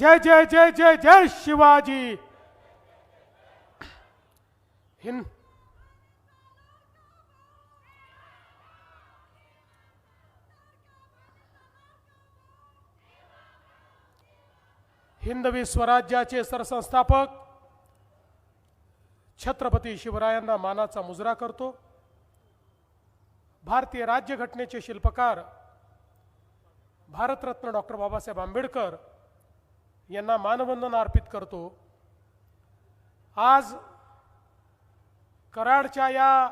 जय जय जय जय जय शिवाजी. हिंद हिंदवी स्वराज्याचे सरसंस्थापक छत्रपती शिवरायांना मानाचा मुजरा करतो. भारतीय राज्यघटनेचे शिल्पकार भारतरत्न डॉक्टर बाबासाहेब आंबेडकर यांना मानवंदन अर्पित करतो. आज कराडच्या या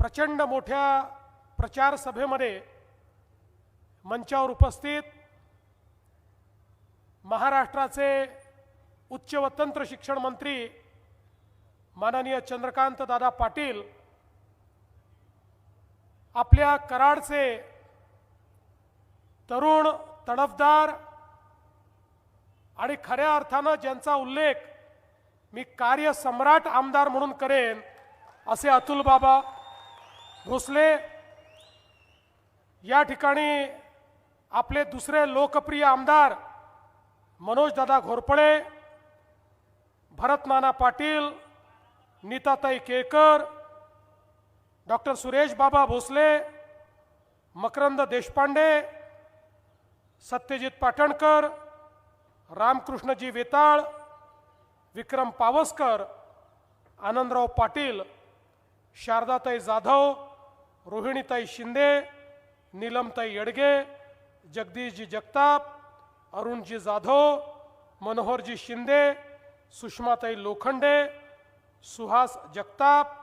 प्रचंड मोठ्या प्रचार सभेमध्ये मंचावर उपस्थित महाराष्ट्राचे उच्च व तंत्र शिक्षण मंत्री माननीय चंद्रकांत दादा पाटील आपल्या कराडचे तरुण तडफदार आणि खऱ्या अर्थानं ज्यांचा उल्लेख मी कार्यसम्राट आमदार म्हणून करेन असे अतुल बाबा भोसले या ठिकाणी आपले दुसरे लोकप्रिय आमदार मनोजदादा घोरपडे भरत नाना पाटील नीताताई केळकर डॉक्टर सुरेश बाबा भोसले मकरंद देशपांडे सत्यजित पाटणकर रामकृष्णजी वेताळ विक्रम पावसकर आनंदराव पाटील शारदाताई जाधव रोहिणीताई शिंदे नीलमताई येडगे जगदीशजी जगताप अरुणजी जाधव मनोहरजी शिंदे सुषमाताई लोखंडे सुहास जगताप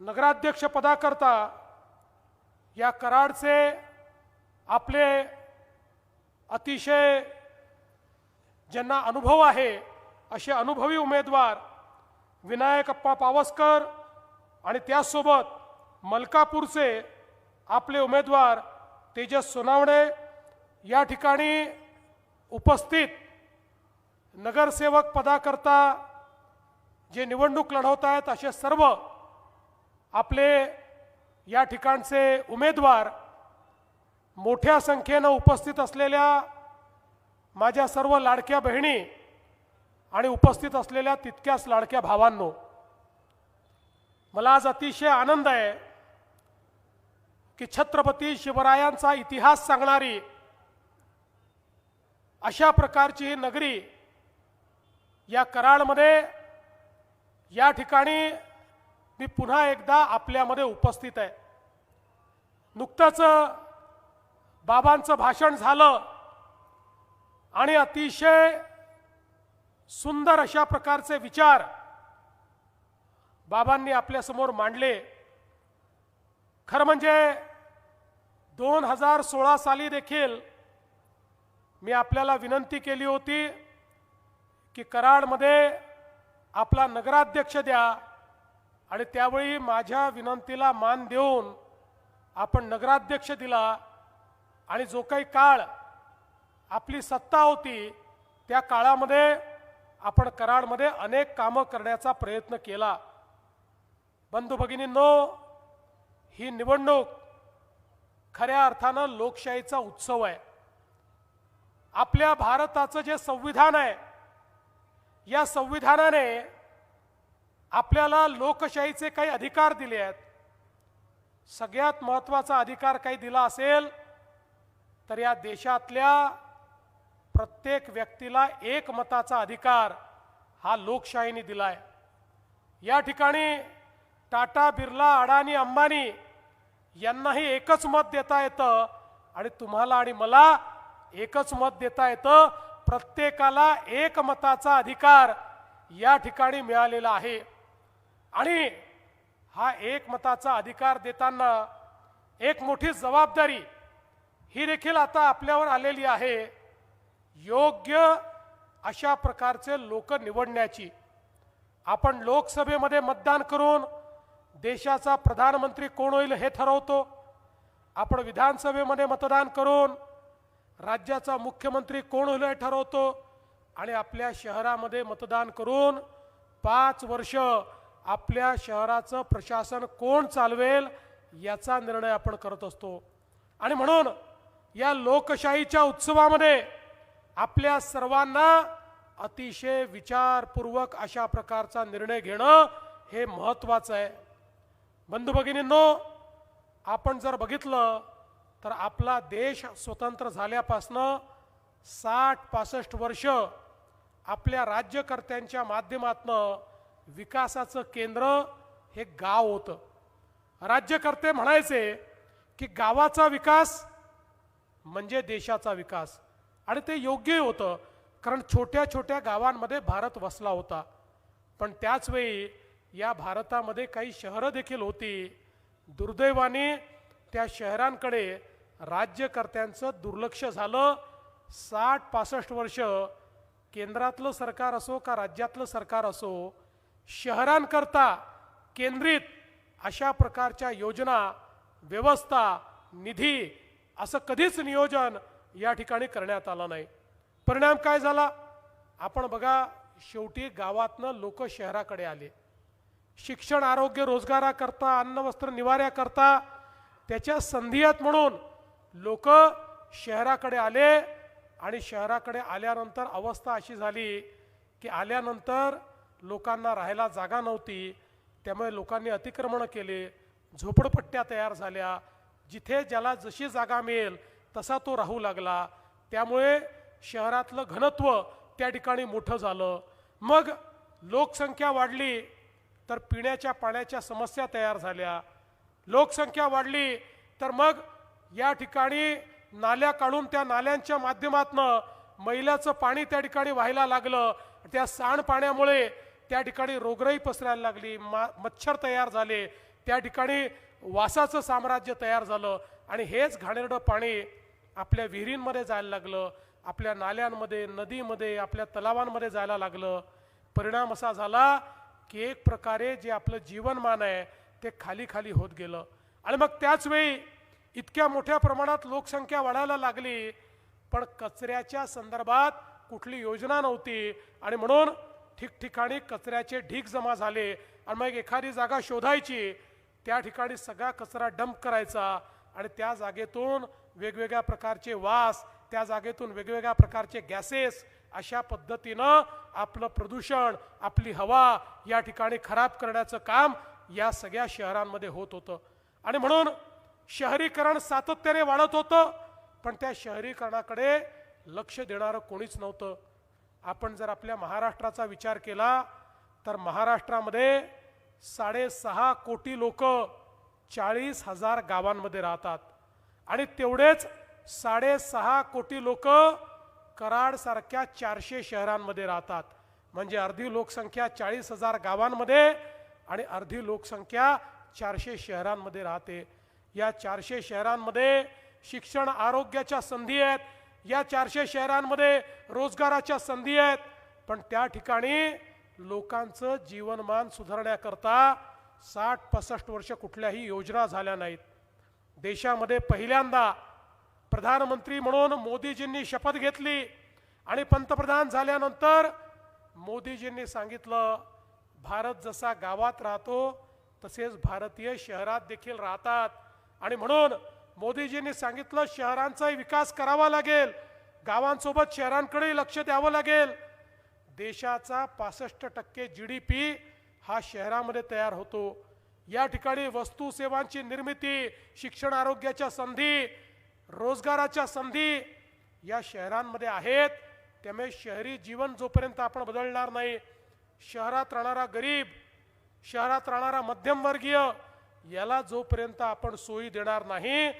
नगराध्यक्ष पदाकरता या कराडचे आपले अतिशय ज्यांना अनुभव आहे असे अनुभवी उमेदवार विनायकप्पा पावसकर आणि त्याचसोबत मलकापूरचे आपले उमेदवार तेजस सोनावणे या ठिकाणी उपस्थित नगरसेवक पदाकरता जे निवडणूक लढवत आहेत असे सर्व आपले या ठिकाणचे उमेदवार मोठ्या संख्येनं उपस्थित असलेल्या माझ्या सर्व लाडक्या बहिणी आणि उपस्थित असलेल्या तितक्याच लाडक्या भावांनो मला आज अतिशय आनंद आहे की छत्रपती शिवरायांचा इतिहास सांगणारी अशा प्रकारची ही नगरी या कराडमध्ये या ठिकाणी मी पुन्हा एकदा आपल्यामध्ये उपस्थित आहे. नुकतंच बाबांचं भाषण झालं. आणि अतिशय सुंदर अशा प्रकारचे विचार बाबांनी आपल्यासमोर मांडले. खरं म्हणजे दोन हजार सोळा साली देखील मी आपल्याला विनंती केली होती की कराडमध्ये आपला नगराध्यक्ष द्या आणि त्यावेळी माझ्या विनंतीला मान देऊन आपण नगराध्यक्ष दिला आणि जो काही काळ आपली सत्ता होती त्या काळामध्ये आपण कराडमध्ये अनेक कामं करण्याचा प्रयत्न केला. बंधू भगिनींनो ही निवडणूक खऱ्या अर्थानं लोकशाहीचा उत्सव आहे. आपल्या भारताचं जे संविधान आहे या संविधानाने आपल्याला लोकशाहीचे काही अधिकार दिले आहेत. सगळ्यात महत्त्वाचा अधिकार काही दिला असेल तर या देशातल्या प्रत्येक व्यक्तीला एक मताचा अधिकार हा लोकशाहीने दिला आहे या ठिकाणी टाटा बिर्ला अडाणी अंबानी यांनाही एकच मत देता येतं आणि तुम्हाला आणि मला एकच मत देता येतं. प्रत्येकाला एक मताचा अधिकार या ठिकाणी मिळालेला आहे. आणि हा एक मताचा अधिकार देताना एक मोठी जबाबदारी ही देखील आता आपल्यावर आलेली आहे. योग्य अशा प्रकारचे लोक निवडण्याची. आपण लोकसभेमध्ये मतदान करून देशाचा प्रधानमंत्री कोण होईल हे ठरवतो. आपण विधानसभेमध्ये मतदान करून राज्याचा मुख्यमंत्री कोण होईल हे ठरवतो. आणि आपल्या शहरामध्ये मतदान करून पाच वर्ष आपल्या शहराचं प्रशासन कोण चालवेल याचा निर्णय आपण करत असतो. आणि म्हणून या लोकशाहीच्या उत्सवामध्ये आपल्या सर्वांना अतिशय विचारपूर्वक अशा प्रकारचा निर्णय घेणं हे महत्त्वाचं आहे. बंधू भगिनींनो आपण जर बघितलं तर आपला देश स्वतंत्र झाल्यापासनं साठ पासष्ट वर्ष आपल्या राज्यकर्त्यांच्या माध्यमातनं विकासाचं केंद्र हे गाव होतं. राज्यकर्ते म्हणायचे की गावाचा विकास म्हणजे देशाचा विकास. आणि ते योग्यही होतं. कारण छोट्या छोट्या गावांमध्ये भारत वसला होता. पण त्याचवेळी या भारतामध्ये काही शहरं देखील होती. दुर्दैवाने त्या शहरांकडे राज्यकर्त्यांचं दुर्लक्ष झालं. साठ पासष्ट वर्ष केंद्रातलं सरकार असो का राज्यातलं सरकार असो शहरांकरता केंद्रित अशा प्रकारच्या योजना व्यवस्था निधी असं कधीच नियोजन या ठिकाणी करण्यात आला नाही. परिणाम काय झाला? आपण बघा शेवटी गावातनं लोक शहराकडे आले. शिक्षण आरोग्य रोजगाराकरता अन्न वस्त्र निवाऱ्याकरता त्याच्या संधी आहेत म्हणून लोक शहराकडे आले आणि शहराकडे आल्यानंतर अवस्था अशी झाली की आल्यानंतर लोकांना राहायला जागा नव्हती. त्यामुळे लोकांनी अतिक्रमणं केले झोपडपट्ट्या तयार झाल्या. जिथे ज्याला जशी जागा मिळेल तसा तो राहू लागला. त्यामुळे शहरातलं घनत्व त्या ठिकाणी मोठं झालं. मग लोकसंख्या वाढली तर पिण्याच्या पाण्याच्या समस्या तयार झाल्या. लोकसंख्या वाढली तर मग या ठिकाणी नाल्या काढून त्या नाल्यांच्या माध्यमातनं मैलाचं पाणी त्या ठिकाणी व्हायला लागलं. त्या सांडपाण्यामुळे त्या ठिकाणी रोगराई पसरायला लागली. मा मच्छर तयार झाले. त्या ठिकाणी वासाचं साम्राज्य तयार झालं. आणि हेच घाणेरडं पाणी आपल्या विहिरींमध्ये जायला लागलं आपल्या नाल्यांमध्ये नदीमध्ये आपल्या तलावांमध्ये जायला लागलं. परिणाम असा झाला की एक प्रकारे जे आपलं जीवनमान आहे ते खाली खाली होत गेलं. आणि मग त्याचवेळी इतक्या मोठ्या प्रमाणात लोकसंख्या वाढायला लागली पण कचऱ्याच्या संदर्भात कुठली योजना नव्हती. आणि म्हणून ठिकठिकाणी कचऱ्याचे ढीग जमा झाले. आणि मग एखादी जागा शोधायची त्या ठिकाणी सगळा कचरा डंप करायचा आणि त्या जागेतून वेगवेगळ्या प्रकारचे वास त्या जागेतून वेगवेगळ्या प्रकारचे गॅसेस अशा पद्धतीनं आपलं प्रदूषण आपली हवा या ठिकाणी खराब करण्याचं काम या सगळ्या शहरांमध्ये होत होतं. आणि म्हणून शहरीकरण सातत्याने वाढत होतं पण त्या शहरीकरणाकडे लक्ष देणारं कोणीच नव्हतं. आपण जर आपल्या महाराष्ट्राचा विचार केला तर महाराष्ट्रामध्ये साडेसहा कोटी लोक चाळीस हजार गावांमध्ये राहतात. आणि तेवढेच साडेसहा कोटी लोक कराडसारख्या चारशे शहरांमध्ये राहतात. म्हणजे अर्धी लोकसंख्या चाळीस हजार गावांमध्ये आणि अर्धी लोकसंख्या चारशे शहरांमध्ये राहते. या चारशे शहरांमध्ये शिक्षण आरोग्याच्या संधी आहेत. या चारशे शहरांमध्ये रोजगाराच्या संधी आहेत. पण त्या ठिकाणी लोकांचं जीवनमान सुधारण्याकरता साठ पासष्ट वर्ष कुठल्याही योजना झाल्या नाहीत. देशामध्ये पहिल्यांदा प्रधानमंत्री म्हणून मोदीजींनी शपथ घेतली आणि पंतप्रधान झाल्यानंतर मोदीजींनी सांगितलं भारत जसा गावात राहतो तसेच भारतीय शहरात देखील राहतात. आणि म्हणून मोदीजींनी सांगितलं शहरांचाही विकास करावा लागेल. गावांसोबत शहरांकडेही लक्ष द्यावं लागेल. देशाचा पासष्ट टक्के जी डी पी हा शहरामध्ये तयार होतो. या ठिकाणी वस्तू सेवांची निर्मिती शिक्षण आरोग्याच्या संधी रोजगाराच्या संधी या शहरांमध्ये आहेत. त्यामुळे शहरी जीवन जोपर्यंत आपण बदलणार नाही शहरात राहणारा गरीब शहरात राहणारा मध्यमवर्गीय याला जोपर्यंत आपण सोयी देणार नाही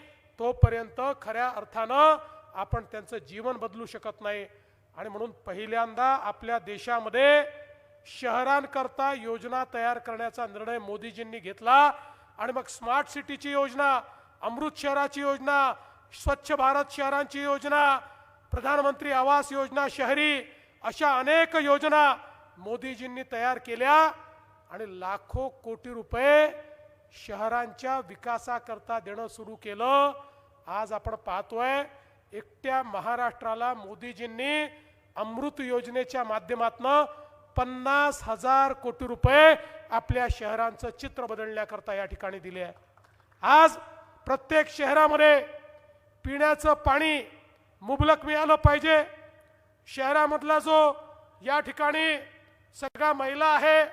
तोपर्यंत खऱ्या अर्थानं आपण त्यांचं जीवन बदलू शकत नाही. आणि म्हणून पहिल्यांदा आपल्या देशामध्ये शहरांकरता योजना तयार करण्याचा निर्णय मोदीजींनी घेतला आणि मग स्मार्ट सिटीची योजना अमृत शहराची योजना स्वच्छ भारत शहरांची योजना प्रधानमंत्री आवास योजना शहरी अशा अनेक योजना मोदीजींनी तयार केल्या आणि लाखो कोटी रुपये शहरांच्या विकासाकरता देणं सुरू केलं. आज आपण पाहतोय एकट्या महाराष्ट्राला मोदीजींनी अमृत योजनेच्या माध्यमातनं पन्नास हजार कोटी रुपये आपल्या शहरांचं चित्र बदलण्याकरता या ठिकाणी दिले आहे. आज प्रत्येक शहरामध्ये पिण्याचं पाणी मुबलक मिळालं पाहिजे. शहरामधला जो या ठिकाणी सगळ्या महिला आहे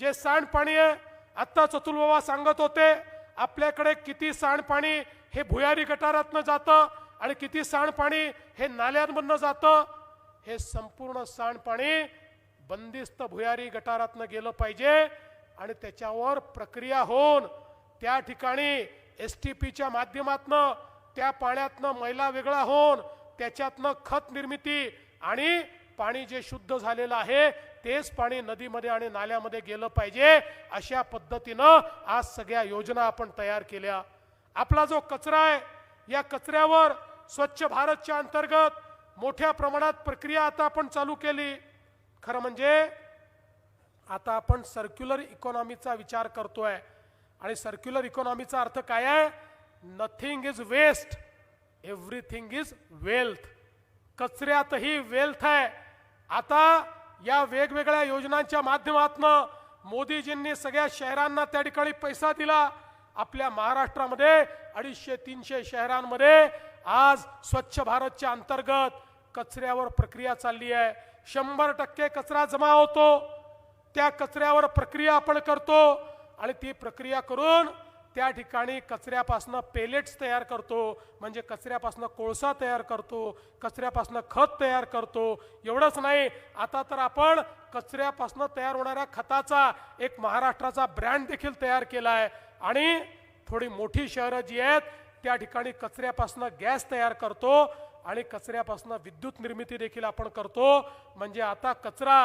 जे सांडपाणी आहे आत्ता चतुर्बाबा सांगत होते आपल्याकडे किती सांडपाणी हे भुयारी गटारातनं जातं आणि किती सांडपाणी हे नाल्यांमधनं जातं हे संपूर्ण सांडपाणी बंदिस्त भुयारी गटारातनं गेलं पाहिजे आणि त्याच्यावर प्रक्रिया होऊन त्या ठिकाणी एस टी पीच्या माध्यमातनं त्या पाण्यातनं मैला वेगळा होऊन त्याच्यातनं खत निर्मिती आणि पाणी जे शुद्ध झालेलं आहे तेच पाणी नदीमध्ये आणि नाल्यामध्ये गेलं पाहिजे अशा पद्धतीनं आज सगळ्या योजना आपण तयार केल्या. आपला जो कचरा आहे या कचऱ्यावर स्वच्छ भारतच्या अंतर्गत मोठ्या प्रमाणात प्रक्रिया आता आपण चालू केली. खरं म्हणजे आता आपण सर्क्युलर इकॉनॉमीचा विचार करतोय. आणि सर्क्युलर इकॉनॉमीचा अर्थ काय आहे? Nothing is waste everything is wealth कचऱ्यातही wealth आहे. आता या वेगवेगळ्या योजनांच्या माध्यमातून मोदीजींनी सगळ्या शहरांना त्या ठिकाणी पैसा दिला. आपल्या महाराष्ट्रामध्ये अडीचशे तीनशे शहरांमध्ये आज स्वच्छ भारतच्या अंतर्गत कचऱ्यावर प्रक्रिया चालली आहे. शंभर टक्के कचरा जमा होतो. त्या कचऱ्यावर प्रक्रिया आपण करतो आणि ती प्रक्रिया करून त्या ठिकाणी कचऱ्यापासनं पेलेट्स तयार करतो. म्हणजे कचऱ्यापासनं कोळसा तयार करतो कचऱ्यापासनं खत तयार करतो. एवढंच नाही आता तर आपण कचऱ्यापासनं तयार होणाऱ्या खताचा एक महाराष्ट्राचा ब्रँड देखील तयार केला आहे आणि थोडी मोठी शहरं जी आहेत त्या ठिकाणी कचऱ्यापासनं गॅस तयार करतो. आणि कचऱ्यापासून विद्युत निर्मिती देखील आपण करतो. म्हणजे आता कचरा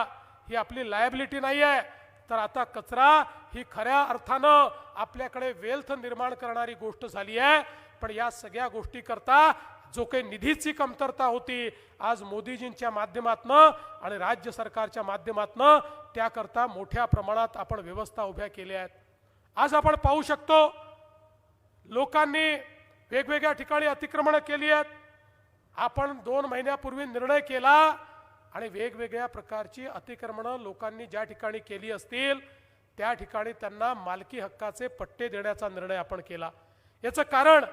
ही आपली लायबिलिटी नाही आहे तर आता कचरा ही खऱ्या अर्थानं आपल्याकडे वेल्थ निर्माण करणारी गोष्ट झाली आहे पण या सगळ्या गोष्टी करता जो काही निधीची कमतरता होती आज मोदीजींच्या माध्यमातनं आणि राज्य सरकारच्या माध्यमातनं त्याकरता मोठ्या प्रमाणात आपण व्यवस्था उभ्या केल्या आहेत. आज आपण पाहू शकतो लोकांनी वेगवेगळ्या ठिकाणी अतिक्रमणं केली आहेत. आपण दोन महिन्यापूर्वी निर्णय केला आणि वेगवेगळ्या प्रकारची अतिक्रमणं लोकांनी ज्या ठिकाणी केली असतील त्या ठिकाणी त्यांना मालकी हक्काचे पट्टे देण्याचा निर्णय आपण केला. याचं कारण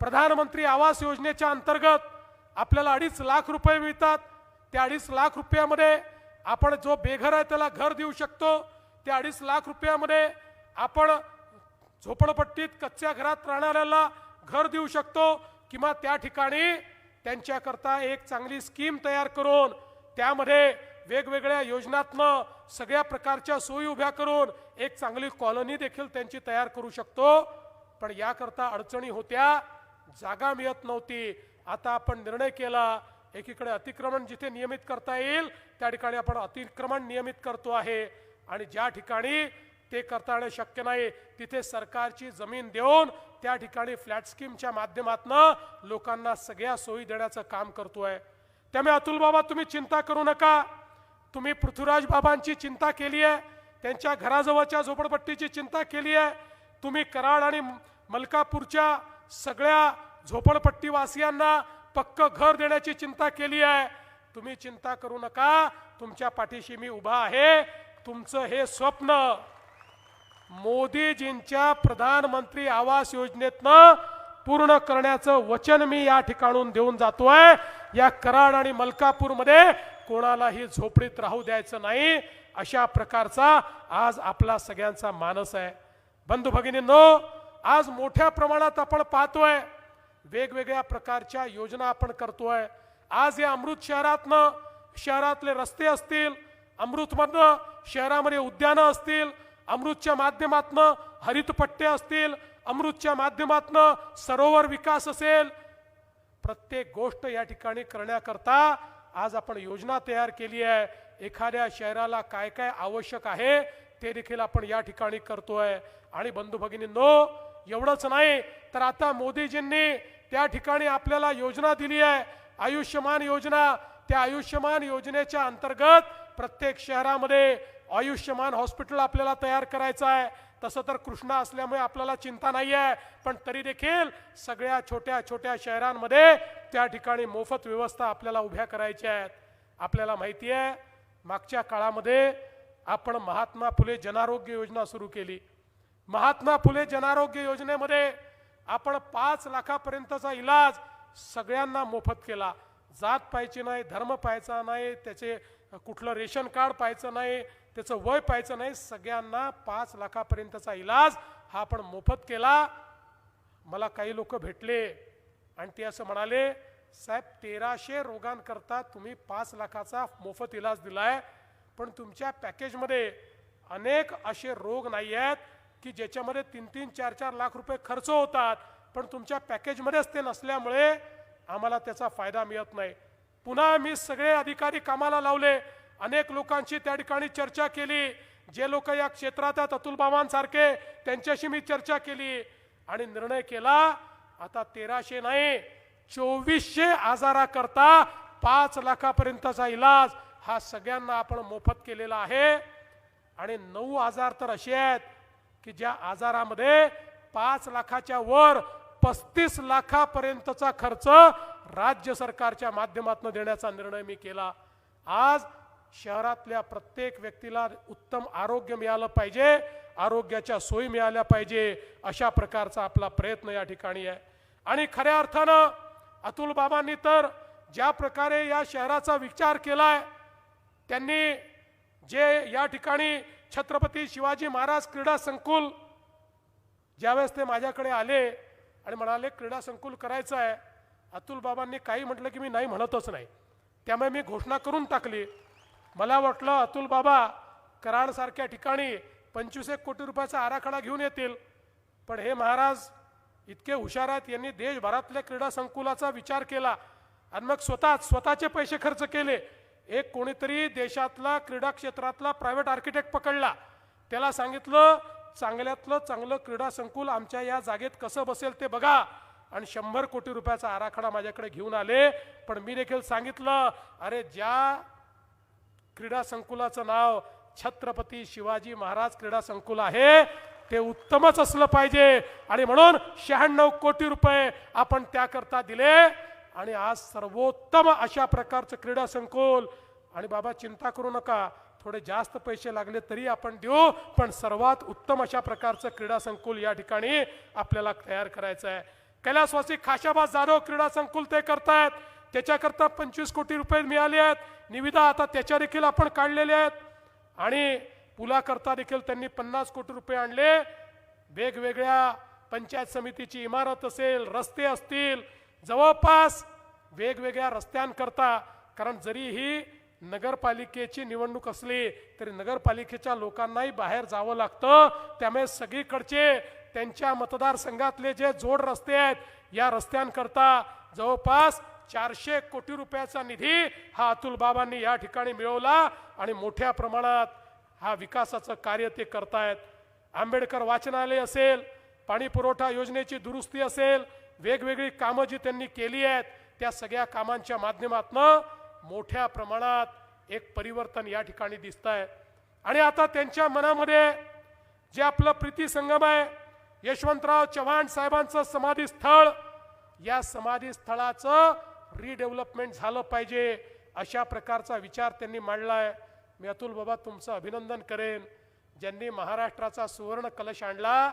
प्रधानमंत्री आवास योजनेच्या अंतर्गत आपल्याला अडीच लाख रुपये मिळतात. त्या अडीच लाख रुपयामध्ये आपण जो बेघर आहे त्याला घर देऊ शकतो. त्या अडीच लाख रुपयामध्ये आपण झोपडपट्टीत कच्च्या घरात राहणाऱ्याला घर देऊ शकतो किंवा त्या ठिकाणी त्यांच्याकरता एक चांगली स्कीम तयार करून त्यामध्ये वेगवेगळ्या योजनातनं सगळ्या प्रकारच्या सोयी उभ्या करून एक चांगली कॉलनी देखील त्यांची तयार करू शकतो. पण याकरता अडचणी होत्या जागा मिळत नव्हती. आता आपण निर्णय केला एकीकडे अतिक्रमण जिथे नियमित करता येईल त्या ठिकाणी आपण अतिक्रमण नियमित करतो आहे. आणि ज्या ठिकाणी ते करता येणं शक्य नाही तिथे सरकारची जमीन देऊन त्या ठिकाणी फ्लॅट स्कीमच्या माध्यमातून लोकांना सगळ्या सोयी देण्याचं काम करतोय. त्यामुळे अतुल बाबा तुम्ही चिंता करू नका. तुम्ही पृथ्वीराज बाबांची चिंता केली आहे. त्यांच्या घराजवळच्या झोपडपट्टीची चिंता केली आहे. तुम्ही कराड आणि मलकापूरच्या सगळ्या झोपडपट्टीवासियांना पक्क घर देण्याची चिंता केली आहे. तुम्ही चिंता करू नका. तुमच्या पाठीशी मी उभा आहे. तुमचं हे स्वप्न मोदीजींच्या प्रधानमंत्री आवास योजनेतनं पूर्ण करण्याचं वचन मी या ठिकाणून देऊन जातोय. या कराड आणि मलकापूरमध्ये कोणालाही झोपडीत राहू द्यायचं नाही अशा प्रकारचा आज आपला सगळ्यांचा मानस आहे. बंधू भगिनींनो आज मोठ्या प्रमाणात आपण पाहतोय वेगवेगळ्या प्रकारच्या योजना आपण करतोय. आज या अमृत शहरातनं शहरातले रस्ते असतील अमृतमधनं शहरामध्ये उद्यानं असतील अमृतच्या माध्यमातनं हरितपट्टे असतील अमृतच्या माध्यमातनं सरोवर विकास असेल. प्रत्येक गोष्ट या ठिकाणी करण्याकरता आज आपण योजना तयार केली आहे. एखाद्या शहराला काय काय आवश्यक आहे ते देखील आपण या ठिकाणी करतोय. आणि बंधू भगिनींनो एवढंच नाही तर आता मोदीजींनी त्या ठिकाणी आपल्याला योजना दिली आहे. आयुष्यमान योजना. त्या आयुष्यमान योजनेच्या अंतर्गत प्रत्येक शहरामध्ये आयुष्यमान हॉस्पिटल आपल्याला तयार करायचं आहे. तसं तर कृष्णा असल्यामुळे आपल्याला चिंता नाही आहे पण तरी देखील सगळ्या छोट्या छोट्या शहरांमध्ये त्या ठिकाणी मोफत व्यवस्था आपल्याला उभ्या करायच्या आहेत. आपल्याला माहिती आहे मागच्या काळामध्ये आपण महात्मा फुले जनारोग्य योजना सुरू केली. महात्मा फुले जनारोग्य योजनेमध्ये आपण पाच लाखापर्यंतचा इलाज सगळ्यांना मोफत केला. जात पाहायची नाही धर्म पाहायचा नाही त्याचे कुठलं रेशन कार्ड पाहायचं नाही त्याचं वय पाहायचं नाही सगळ्यांना पाच लाखापर्यंतचा इलाज हा आपण मोफत केला. मला काही लोक भेटले आणि ते असं म्हणाले साहेब तेराशे रोगांकरता तुम्ही पाच लाखाचा मोफत इलाज दिलाय पण तुमच्या पॅकेजमध्ये अनेक असे रोग नाही आहेत की ज्याच्यामध्ये तीन तीन चार चार लाख रुपये खर्च होतात पण तुमच्या पॅकेजमध्येच ते नसल्यामुळे आम्हाला त्याचा फायदा मिळत नाही. पुन्हा मी सगळे अधिकारी कामाला लावले. अनेक लोकांशी त्या ठिकाणी चर्चा केली. जे लोक या क्षेत्रात आहेत अतुल बाबांसारखे त्यांच्याशी मी चर्चा केली आणि निर्णय केला आता तेराशे नाही चोवीसशे आजाराकरता पाच लाखापर्यंतचा इलाज हा सगळ्यांना आपण मोफत केलेला आहे. आणि नऊ आजार तर असे आहेत की ज्या आजारामध्ये पाच लाखाच्या वर पस्तीस लाखापर्यंतचा खर्च राज्य सरकारच्या माध्यमातून देण्याचा निर्णय मी केला. आज शहरातल्या प्रत्येक व्यक्तीला उत्तम आरोग्य मिळालं पाहिजे आरोग्याच्या सोयी मिळाल्या पाहिजे अशा प्रकारचा आपला प्रयत्न या ठिकाणी आहे. आणि खऱ्या अर्थानं अतुल बाबांनी तर ज्या प्रकारे या शहराचा विचार केलाय त्यांनी जे या ठिकाणी छत्रपती शिवाजी महाराज क्रीडा संकुल ज्यावेळेस ते माझ्याकडे आले आणि म्हणाले क्रीडा संकुल करायचं आहे. अतुल बाबांनी काही म्हटलं की मी नाही म्हणतच नाही. त्यामुळे मी घोषणा करून टाकली. मला वाटलं अतुल बाबा कराडसारख्या ठिकाणी पंचवीस एक कोटी रुपयाचा आराखडा घेऊन येतील. पण हे महाराज इतके हुशार आहेत यांनी देशभरातल्या क्रीडा संकुलाचा विचार केला आणि मग स्वतः स्वतःचे पैसे खर्च केले. एक कोणीतरी देशातला क्रीडा क्षेत्रातला प्रायव्हेट आर्किटेक्ट पकडला. त्याला सांगितलं चांगल्यातलं चांगलं क्रीडा संकुल आमच्या या जागेत कसं बसेल ते बघा. आणि शंभर कोटी रुपयाचा आराखडा माझ्याकडे घेऊन आले. पण मी देखील सांगितलं अरे ज्या क्रीडा संकुलाचं नाव छत्रपती शिवाजी महाराज क्रीडा संकुल आहे. ते उत्तमच असलं पाहिजे. आणि म्हणून शहाण्णव कोटी रुपये आपण त्याकरता दिले. आणि आज सर्वोत्तम अशा प्रकारचं क्रीडा संकुल. आणि बाबा चिंता करू नका. थोडे जास्त पैसे लागले तरी आपण देऊ. पण सर्वात उत्तम अशा प्रकारचं क्रीडा संकुल या ठिकाणी आपल्याला तयार करायचं आहे. कैलासवासी खाशाबा जाधव क्रीडा संकुल ते करतायत. त्याच्याकरता पंचवीस कोटी रुपये मिळाले आहेत. निविदा आता त्याच्या देखील आपण काढलेले आहेत. आणि पुलाकरता देखील त्यांनी पन्नास कोटी रुपये आणले. वेगवेगळ्या पंचायत समितीची इमारत असेल रस्ते असतील जवळपास वेगवेगळ्या रस्त्यांकरता कारण जरी ही नगरपालिकेची निवडणूक असली तरी नगरपालिकेच्या लोकांनाही बाहेर जावं लागतं. त्यामुळे सगळीकडचे त्यांच्या मतदारसंघातले जे जोड रस्ते आहेत या रस्त्यांकरता जवळपास चारशे कोटी रुपयाचा निधी हा अतुल बाबांनी या ठिकाणी मिळवला आणि मोठ्या प्रमाणात हा विकासाचं कार्य ते करतायत. आंबेडकर वाचनालय असेल पाणी पुरवठा योजनेची दुरुस्ती असेल वेगवेगळी कामं जी त्यांनी केली आहेत त्या सगळ्या कामांच्या माध्यमातनं मोठ्या प्रमाणात एक परिवर्तन या ठिकाणी दिसत आहे आणि आता त्यांच्या मनामध्ये जे आपलं प्रीती संगम आहे यशवंतराव चव्हाण साहेबांचं समाधी स्थळ या समाधी स्थळाचं रिडेव्हलपमेंट झालं पाहिजे अशा प्रकारचा विचार त्यांनी मांडला आहे मी अतुल बाबा तुमचं अभिनंदन करेन. ज्यांनी महाराष्ट्राचा सुवर्ण कलश आणला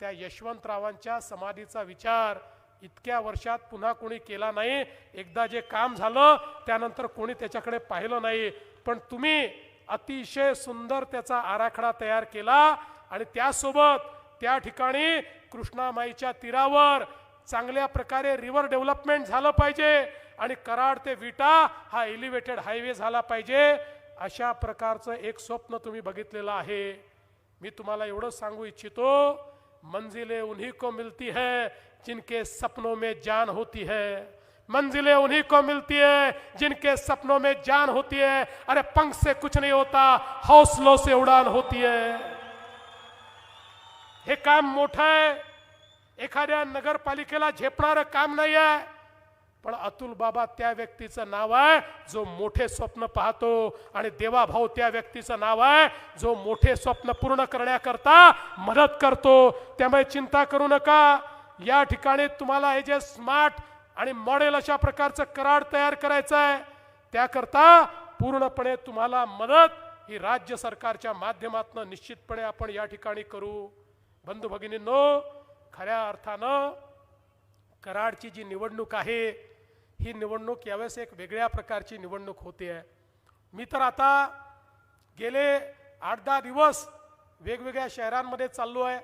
त्या यशवंतरावांच्या समाधीचा विचार इतक्या वर्षात पुन्हा कोणी केला नाही. एकदा जे काम झालं त्यानंतर कोणी त्याच्याकडे पाहिलं नाही. पण तुम्ही अतिशय सुंदर त्याचा आराखडा तयार केला आणि त्यासोबत त्या ठिकाणी कृष्णामाईच्या तीरावर चांगल्या प्रकारे रिव्हर डेव्हलपमेंट झालं पाहिजे. आणि कराड ते विटा हा एलिव्हेटेड हायवे झाला पाहिजे. अशा प्रकारचं एक स्वप्न तुम्ही बघितलेलं आहे. मी तुम्हाला एवढं सांगू इच्छितो मंजिले उन्हीं को मिलती है जिनके सपनों में जान होती है. मंजिलें उन्हीं को मिलती है जिनके सपनों में जान होती है. अरे पंख से कुछ नहीं होता हौसलों से उड़ान होती है. हे काम मोठं आहे. एखाद्या नगरपालिकेला झेपणारं काम नाही आहे पण अतुल बाबा त्या व्यक्तीचं नाव आहे जो मोठे स्वप्न पाहतो. आणि देवाभाऊ त्या व्यक्तीचं नाव आहे जो मोठे स्वप्न पूर्ण करण्याकरता मदत करतो. त्यामुळे चिंता करू नका. या ठिकाणी तुम्हाला हे जे स्मार्ट आणि मॉडेल अशा प्रकारचं करार तयार करायचं आहे त्याकरता पूर्णपणे तुम्हाला मदत ही राज्य सरकारच्या माध्यमातून निश्चितपणे आपण या ठिकाणी करू. बंधू भगिनींनो खऱ्या अर्थानं कराडची जी निवडणूक आहे ही निवडणूक यावेळेस एक वेगळ्या प्रकारची निवडणूक होते. आहे मी तर आता गेले आठ दहा दिवस वेगवेगळ्या शहरांमध्ये चाललो आहे.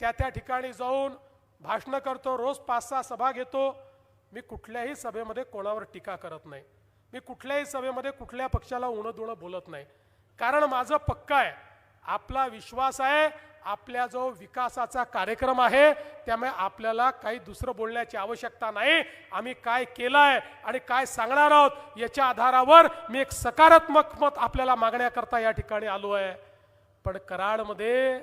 त्या त्या ठिकाणी जाऊन भाषणं करतो रोज पाच सहा सभा घेतो. मी कुठल्याही सभेमध्ये कोणावर टीका करत नाही. मी कुठल्याही सभेमध्ये कुठल्या पक्षाला उणं दुणं बोलत नाही. कारण माझं पक्क आहे आपला विश्वास आहे आपल्या जो विकासाचा कार्यक्रम आहे त्यामुळे आपल्याला काही दुसरं बोलण्याची आवश्यकता नाही. आम्ही काय केलं आहे आणि काय सांगणार आहोत याच्या आधारावर मी एक सकारात्मक मत आपल्याला मागण्याकरता या ठिकाणी आलो आहे. पण कराडमध्ये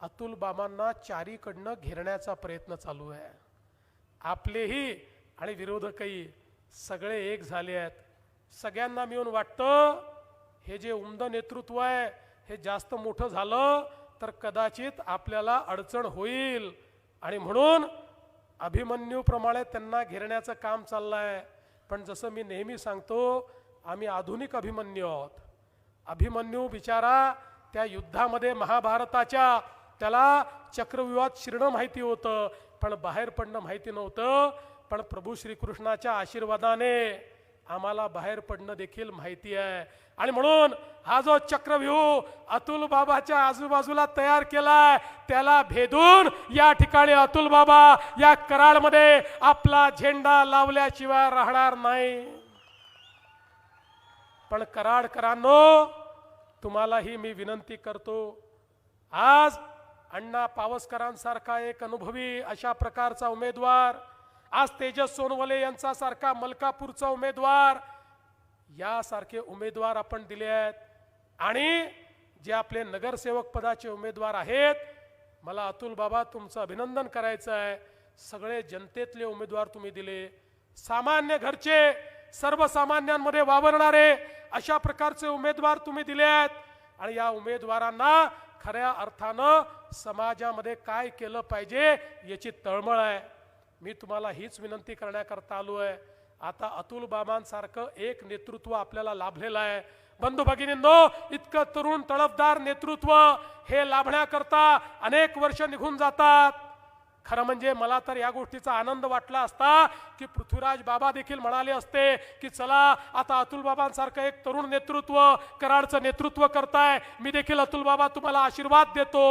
अतुल बाबांना चारीकडनं घेरण्याचा प्रयत्न चालू आहे. आपलेही आणि विरोधकही सगळे एक झाले आहेत. सगळ्यांना मिळून वाटतं हे जे उमद नेतृत्व आहे हे जास्त मोठं झालं तर कदाचित आपल्याला अडचण होईल. आणि म्हणून अभिमन्यूप्रमाणे त्यांना घेरण्याचं काम चाललं आहे पण जसं मी नेहमी सांगतो आम्ही आधुनिक अभिमन्यू आहोत. अभिमन्यू बिचारा त्या युद्धामध्ये महाभारताच्या त्याला चक्रव्यूहात शिरणं माहिती होतं. पण बाहेर पडणं माहिती नव्हतं. पण प्रभू श्रीकृष्णाच्या आशीर्वादाने आम्हाला बाहेर पडणं देखील माहिती आहे. आणि म्हणून हा जो चक्रव्यूह अतुल बाबाच्या आजूबाजूला तयार केलाय त्याला भेदून या ठिकाणी अतुल बाबा या कराडमध्ये आपला झेंडा लावल्याशिवाय राहणार नाही. पण कराडकरांनो तुम्हालाही मी विनंती करतो आज अण्णा पावसकरांसारखा एक अनुभवी अशा प्रकारचा उमेदवार आज तेजस सोनवले यांचा सारखा मलकापूरचा उमेदवार यासारखे उमेदवार आपण दिले आहेत. आणि जे आपले नगरसेवक पदाचे उमेदवार आहेत मला अतुल बाबा तुमचं अभिनंदन करायचं आहे. सगळे जनतेतले उमेदवार तुम्ही दिले. सामान्य घरचे सर्वसामान्यांमध्ये वावरणारे अशा प्रकारचे उमेदवार तुम्ही दिले आहेत. आणि या उमेदवारांना खऱ्या अर्थानं समाजामध्ये काय केलं पाहिजे याची तळमळ आहे. मी तुम्हाला हीच विनंती करण्याकरता आलो आहे. आता अतुल बाबांसारखं एक नेतृत्व आपल्याला लाभलेलं आहे. बंधू भगिनींनो इतकं तरुण तळपदार नेतृत्व हे लाभण्याकरता अनेक वर्ष निघून जातात. खरं म्हणजे मला तर या गोष्टीचा आनंद वाटला असता की पृथ्वीराज बाबा देखील म्हणाले असते की चला आता अतुल बाबांसारखं एक तरुण नेतृत्व कराडचं नेतृत्व करताय. मी देखील अतुल बाबा तुम्हाला आशीर्वाद देतो.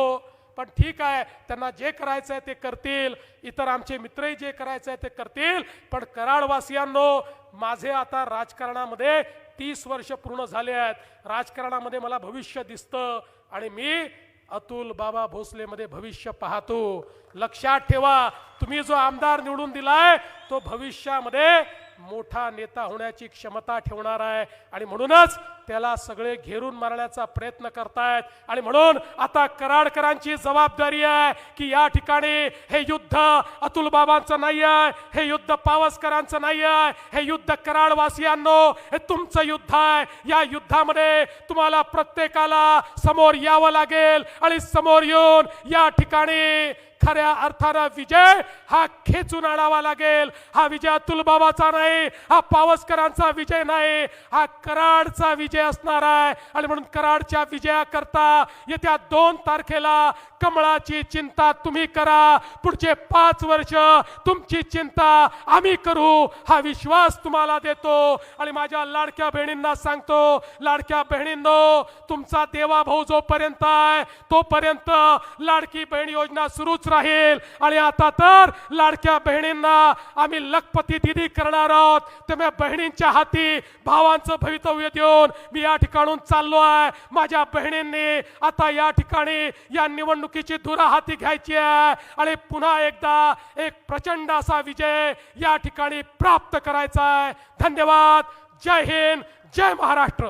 पण ठीक आहे त्यांना जे करायचं आहे ते करतील. इतर आमचे मित्रही जे करायचं आहे ते करतील. पण कराडवासियांनो माझे आता राजकारणामध्ये तीस वर्ष पूर्ण झाले आहेत. राजकारणामध्ये मला भविष्य दिसतं आणि मी अतुल बाबा भोसलेमध्ये भविष्य पाहतो. लक्षात ठेवा तुम्ही जो आमदार निवडून दिलाय तो भविष्यामध्ये मोठा नेता होण्याची क्षमता ठेवणार आहे. आणि म्हणूनच त्याला सगळे घेरून मारण्याचा प्रयत्न करतायत. आणि म्हणून आता कराडकरांची जबाबदारी आहे की या ठिकाणी हे युद्ध अतुल बाबांचं नाही आहे हे युद्ध पावसकरांचं नाही आहे हे युद्ध कराडवासियांनो हे तुमचं युद्ध आहे. या युद्धामध्ये तुम्हाला प्रत्येकाला समोर यावं लागेल आणि समोर येऊन या ठिकाणी खऱ्या अर्थानं विजय हा खेचून आणावा लागेल. हा विजय अतुल बाबाचा नाही हा पावसकरांचा विजय नाही हा कराडचा विजय असणार आहे. आणि म्हणून कराडच्या विजयाकरता येत्या दोन तारखेला कमळाची चिंता तुम्ही करा. पुढचे पाच वर्ष तुमची चिंता आम्ही करू. हा विश्वास तुम्हाला देतो. आणि माझ्या लाडक्या बहिणींना सांगतो लाडक्या बहिणींनो तुमचा देवा भाऊ जोपर्यंत आहे तोपर्यंत लाडकी बहीण योजना सुरूच राहील आणि आता तर लाडक्या बहिणींना आम्ही लखपती दिदी करणार आहोत. त्यामुळे बहिणींच्या हाती भावांचं भवितव्य देऊन मी या ठिकाणून चाललो आहे. माझ्या बहिणींनी आता या ठिकाणी या निवडणुकीची धुरा हाती घ्यायची आहे. आणि पुन्हा एकदा एक प्रचंड असा विजय या ठिकाणी प्राप्त करायचा आहे. धन्यवाद. जय हिंद. जय महाराष्ट्र.